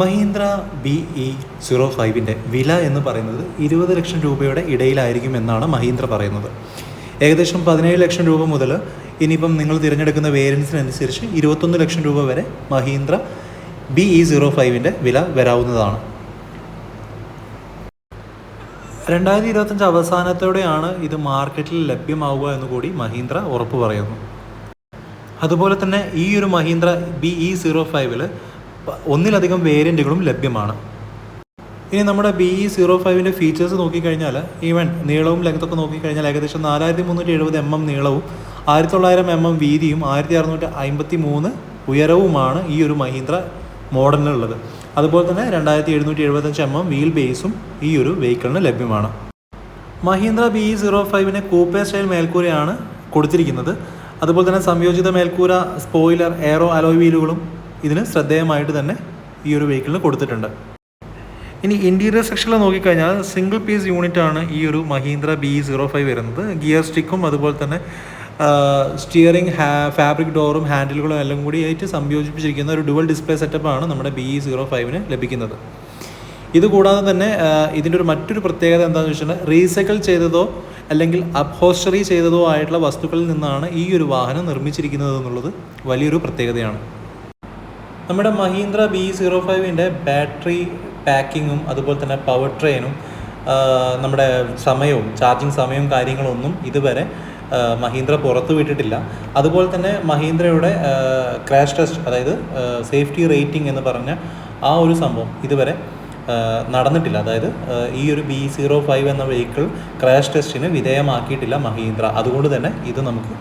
Mahindra B E zero ഫൈവിന്റെ വില എന്ന് പറയുന്നത് ഇരുപത് ലക്ഷം രൂപയുടെ ഇടയിലായിരിക്കും എന്നാണ് മഹീന്ദ്ര പറയുന്നത്. ഏകദേശം പതിനേഴ് ലക്ഷം രൂപ മുതൽ ഇനിയിപ്പം നിങ്ങൾ തിരഞ്ഞെടുക്കുന്ന വേരിയൻസിനനുസരിച്ച് ഇരുപത്തൊന്ന് ലക്ഷം രൂപ വരെ മഹീന്ദ്ര ബി ഇ സീറോ ഫൈവിന്റെ വില വരാവുന്നതാണ്. രണ്ടായിരത്തി ഇരുപത്തഞ്ച് അവസാനത്തോടെയാണ് ഇത് മാർക്കറ്റിൽ ലഭ്യമാവുക എന്ന് കൂടി മഹീന്ദ്ര ഉറപ്പ് പറയുന്നു. അതുപോലെ തന്നെ ഈ ഒരു മഹീന്ദ്ര ബി ഇ സീറോ ഫൈവിൽ ഒന്നിലധികം വേരിയന്റുകളും ലഭ്യമാണ്. ഇനി നമ്മുടെ ബി ഇ സീറോ ഫൈവിന്റെ ഫീച്ചേഴ്സ് നോക്കിക്കഴിഞ്ഞാൽ ഈവൻ നീളവും ലെങ്ത്തൊക്കെ നോക്കിക്കഴിഞ്ഞാൽ ഏകദേശം നാലായിരത്തി മുന്നൂറ്റി എഴുപത് എം എം നീളവും ആയിരത്തി തൊള്ളായിരം എം എം വീതിയും ആയിരത്തി അറുന്നൂറ്റി അമ്പത്തി മൂന്ന് ഉയരവുമാണ് ഈ ഒരു മഹീന്ദ്ര മോഡലിനുള്ളത്. അതുപോലെ തന്നെ രണ്ടായിരത്തി എഴുന്നൂറ്റി എഴുപത്തഞ്ച് എം എം വീൽ ബേസും ഈ ഒരു വെഹിക്കിളിന് ലഭ്യമാണ്. മഹീന്ദ്ര ബി ഇ സീറോ ഫൈവിന് കൂപ്പേ സ്റ്റൈൽ മേൽക്കൂരയാണ് കൊടുത്തിരിക്കുന്നത്. അതുപോലെ തന്നെ സംയോജിത മേൽക്കൂര സ്പോയിലർ എയറോ അലോയ് വീലുകളും ഇതിന് ശ്രദ്ധേയമായിട്ട് തന്നെ ഈ ഒരു വെഹിക്കിളിന് കൊടുത്തിട്ടുണ്ട്. ഇനി ഇന്റീരിയർ സെക്ഷനിൽ നോക്കിക്കഴിഞ്ഞാൽ സിംഗിൾ പീസ് യൂണിറ്റ് ആണ് ഈ ഒരു മഹീന്ദ്ര ബി സീറോ ഫൈവ് വരുന്നത്. ഗിയർ സ്റ്റിക്കും അതുപോലെ തന്നെ സ്റ്റിയറിംഗ് ഹാ ഫാബ്രിക് ഡോറും ഹാൻഡിലുകളും എല്ലാം കൂടി ആയിട്ട് സംയോജിപ്പിച്ചിരിക്കുന്ന ഒരു ഡുവൽ ഡിസ്പ്ലേ സെറ്റപ്പാണ് നമ്മുടെ ബി സീറോ ഫൈവിന് ലഭിക്കുന്നത്. ഇതുകൂടാതെ തന്നെ ഇതിന്റെ ഒരു മറ്റൊരു പ്രത്യേകത എന്താണെന്ന് വെച്ചിട്ടുണ്ടെങ്കിൽ റീസൈക്കിൾ ചെയ്തതോ അല്ലെങ്കിൽ അപ്ഹോസ്റ്ററി ചെയ്തതോ ആയിട്ടുള്ള വസ്തുക്കളിൽ നിന്നാണ് ഈ ഒരു വാഹനം നിർമ്മിച്ചിരിക്കുന്നത് എന്നുള്ളത് വലിയൊരു പ്രത്യേകതയാണ്. നമ്മുടെ മഹീന്ദ്ര ബി സീറോ ഫൈവിന്റെ ബാറ്ററി പാക്കിങ്ങും അതുപോലെ തന്നെ പവർ ട്രെയിനും നമ്മുടെ സമയവും ചാർജിങ് സമയവും കാര്യങ്ങളൊന്നും ഇതുവരെ മഹീന്ദ്ര പുറത്തു വിട്ടിട്ടില്ല. അതുപോലെ തന്നെ മഹീന്ദ്രയുടെ ക്രാഷ് ടെസ്റ്റ് അതായത് സേഫ്റ്റി റേറ്റിംഗ് എന്ന് പറഞ്ഞ ആ ഒരു സംഭവം ഇതുവരെ നടന്നിട്ടില്ല. അതായത് ഈ ഒരു ബി സീറോ ഫൈവ് എന്ന വെഹിക്കിൾ ക്രാഷ് ടെസ്റ്റിന് വിധേയമാക്കിയിട്ടില്ല മഹീന്ദ്ര. അതുകൊണ്ട് തന്നെ ഇത് നമുക്ക്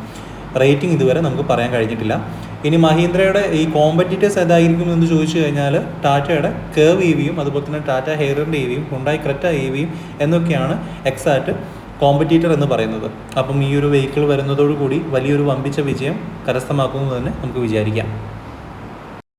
റേറ്റിംഗ് ഇതുവരെ നമുക്ക് പറയാൻ കഴിഞ്ഞിട്ടില്ല. ഇനി മഹീന്ദ്രയുടെ ഈ കോമ്പറ്റീറ്റേഴ്സ് ഏതായിരിക്കും എന്ന് ചോദിച്ചു കഴിഞ്ഞാൽ ടാറ്റയുടെ കേവ് ഇ വിയും അതുപോലെ തന്നെ ടാറ്റ ഹെയറിന്റെ ഇ വിയും ഹുണ്ടായി ക്രെറ്റ ഇ വിയും എന്നൊക്കെയാണ് എക്സാക്ട് കോമ്പറ്റീറ്റർ എന്ന് പറയുന്നത്. അപ്പം ഈ ഒരു വെഹിക്കിൾ വരുന്നതോടുകൂടി വലിയൊരു വമ്പിച്ച വിജയം കരസ്ഥമാക്കുമെന്ന് തന്നെ നമുക്ക് വിചാരിക്കാം.